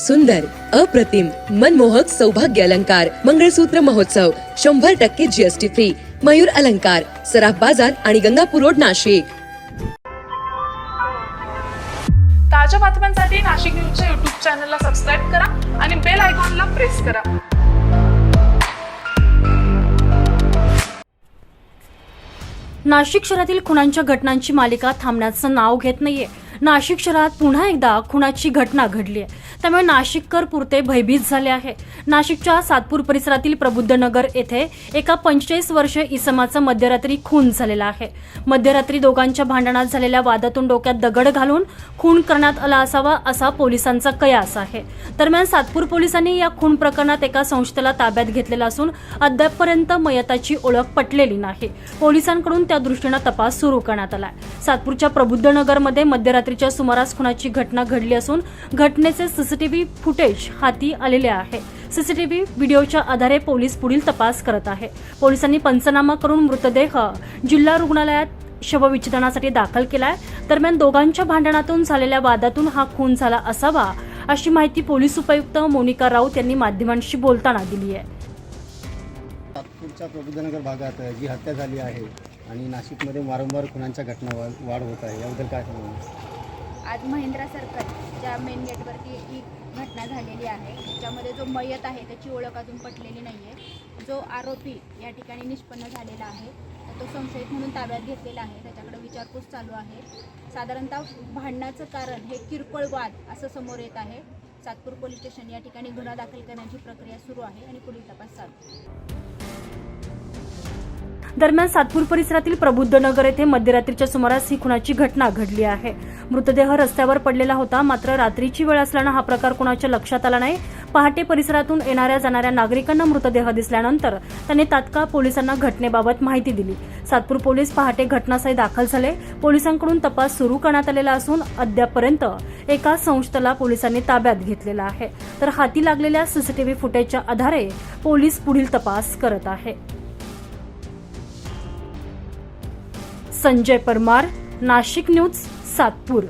सुंदर अप्रतिम मनमोहक सौभाग्य अलंकार मंगळसूत्र महोत्सव शंभर टक्के जीएसटी फ्री मयूर अलंकार सराफ बाजार आणि गंगापूर रोड नाशिक. ताज्या बातम्यांसाठी नाशिक न्यूजच्या युट्यूब चॅनलला सबस्क्राईब करा आणि बेल आयकॉनला प्रेस करा. नाशिक शहरातील खुनांच्या घटनांची मालिका थांबण्याचं नाव घेत नाहीये. नाशिक शहरात पुन्हा एकदा खुनाची घटना घडली आहे. त्यामुळे नाशिककर पुरते भयभीत झाले आहे. नाशिकच्या सातपूर परिसरातील प्रबुद्धनगर येथे एका पंचेचाळीस वर्ष इसमाचा मध्यरात्री खून झालेला आहे. मध्यरात्री दोघांच्या भांडणात झालेल्या वादातून डोक्यात दगड घालून खून करण्यात आला असावा असा पोलिसांचा कयास आहे. दरम्यान सातपूर पोलिसांनी या खून प्रकरणात एका संस्थेला ताब्यात घेतलेला असून अद्यापपर्यंत मयताची ओळख पटलेली नाही. पोलिसांकडून त्या दृष्टीनं तपास सुरू करण्यात आला सातपूरच्या प्रबुद्धनगरमध्ये रात्रीच्या सुमारास खुनाची घटना घडली असून घटनेचे सीसीटीव्ही फुटेज हाती आलेले आहे. सीसीटीव्ही व्हिडिओच्या आधारे पोलीस पुढील तपास करत आहे. पोलिसांनी पंचनामा करून मृतदेह जिल्हा रुग्णालयात शवविच्छेदनासाठी दाखल केलाय. दरम्यान दोघांच्या भांडणातून झालेल्या वादातून हा खून झाला असावा अशी माहिती पोलीस उपायुक्त मोनिका राऊत यांनी माध्यमांशी बोलताना दिली आहे. नागपूरच्या प्रबुद्धनगर भागात जी हत्या झाली आहे आणि नाशिकमध्ये वारंवार खुनांच्या घटना वाढ होत आहे. याबद्दल काय सांगणार आज महिंद्रा सरकारच्या मेन गेटवरती ही घटना झालेली आहे ज्यामध्ये जो मयत आहे त्याची ओळख अजून पटलेली नाही आहे जो आरोपी या ठिकाणी निष्पन्न झालेला आहे तर तो संशयित म्हणून ताब्यात घेतलेला आहे. त्याच्याकडे विचारपूस चालू आहे. साधारणतः भांडणाचं कारण हे किरकोळ वाद असं समोर येत आहे. सातपूर पोलीस स्टेशन या ठिकाणी गुन्हा दाखल करण्याची प्रक्रिया सुरू आहे आणि पुढील तपास चालू दरम्यान सातपूर परिसरातील प्रबुद्धनगर येथे मध्यरात्रीच्या सुमारास ही खुनाची घटना घडली आहे. मृतदेह रस्त्यावर पडलेला होता मात्र रात्रीची वेळ असल्यानं हा प्रकार कुणाच्या लक्षात आला नाही. पहाटे परिसरातून येणाऱ्या जाणाऱ्या नागरिकांना मृतदेह दिसल्यानंतर त्यांनी तात्काळ पोलिसांना घटनेबाबत माहिती दिली. सातपूर पोलीस पहाटे घटनास्थळी दाखल झाले. पोलिसांकडून तपास सुरू करण्यात आलेला असून अद्यापपर्यंत एका संस्थेला पोलिसांनी ताब्यात घेतलेला आहे. तर हाती लागलेल्या सीसीटीव्ही फुटेजच्या आधारे पोलीस पुढील तपास करत आहे. संजय परमार नाशिक न्यूज सातपूर.